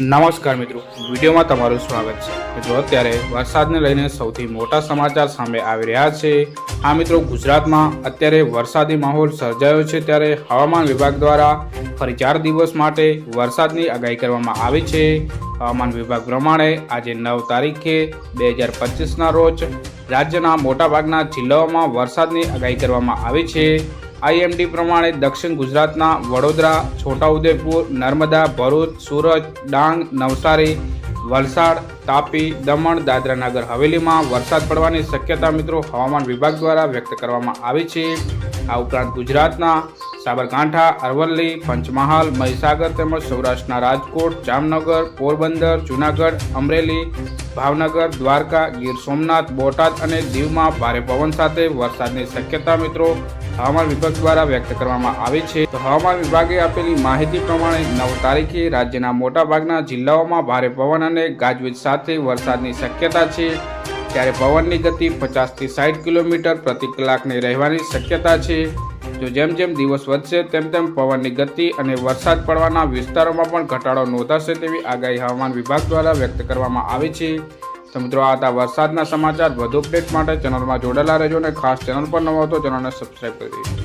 નમસ્કાર મિત્રો. વિડીયોમાં તમારું સ્વાગત છે. મિત્રો, અત્યારે વરસાદને લઈને સૌથી મોટા સમાચાર સામે આવી રહ્યા છે. આ મિત્રો, ગુજરાતમાં અત્યારે વરસાદી માહોલ સર્જાયો છે ત્યારે હવામાન વિભાગ દ્વારા ફરી ચાર દિવસ માટે વરસાદની આગાહી કરવામાં આવી છે. હવામાન વિભાગ પ્રમાણે આજે નવ તારીખે બે હજાર પચીસના રોજ રાજ્યના મોટાભાગના જિલ્લાઓમાં વરસાદની આગાહી કરવામાં આવી છે. આઈએમડી પ્રમાણે દક્ષિણ ગુજરાતના વડોદરા, છોટાઉદેપુર, નર્મદા, ભરૂચ, સુરત, ડાંગ, નવસારી, વલસાડ, તાપી, દમણ, દાદરાનગર હવેલીમાં વરસાદ પડવાની શક્યતા મિત્રો હવામાન વિભાગ દ્વારા વ્યક્ત કરવામાં આવી છે. આ ઉપરાંત ગુજરાતના સાબરકાંઠા, અરવલ્લી, પંચમહાલ, મહીસાગર તેમજ સૌરાષ્ટ્રના રાજકોટ, જામનગર, પોરબંદર, જૂનાગઢ, અમરેલી ભાવનગર, દ્વારકા, ગીર સોમનાથ, બોટાદ અને દીવમાં ભારે પવન સાથે વરસાદની શક્યતા મિત્રો હવામાન વિભાગ દ્વારા વ્યક્ત કરવામાં આવી છે. તો હવામાન વિભાગે આપેલી માહિતી પ્રમાણે નવ તારીખે રાજ્યના મોટાભાગના જિલ્લાઓમાં ભારે પવન અને ગાજવીજ સાથે વરસાદની શક્યતા છે. ત્યારે પવનની ગતિ પચાસથી સાઠ કિલોમીટર પ્રતિ કલાકની રહેવાની શક્યતા છે. જો જેમ જેમ દિવસ વધશે, તેમ તેમ પવનની ગતિ અને વરસાદ પડવાના વિસ્તારોમાં પણ ઘટાડો નોંધાશે તેવી આગાહી હવામાન વિભાગ દ્વારા વ્યક્ત કરવામાં આવી છે. તો મિત્રો, આ હતા વરસાદના સમાચાર. વધુ અપડેટ માટે ચેનલમાં જોડાયેલા રહેજો અને ખાસ ચેનલ પર નવો હતો ચેનલને સબસ્ક્રાઈબ કરી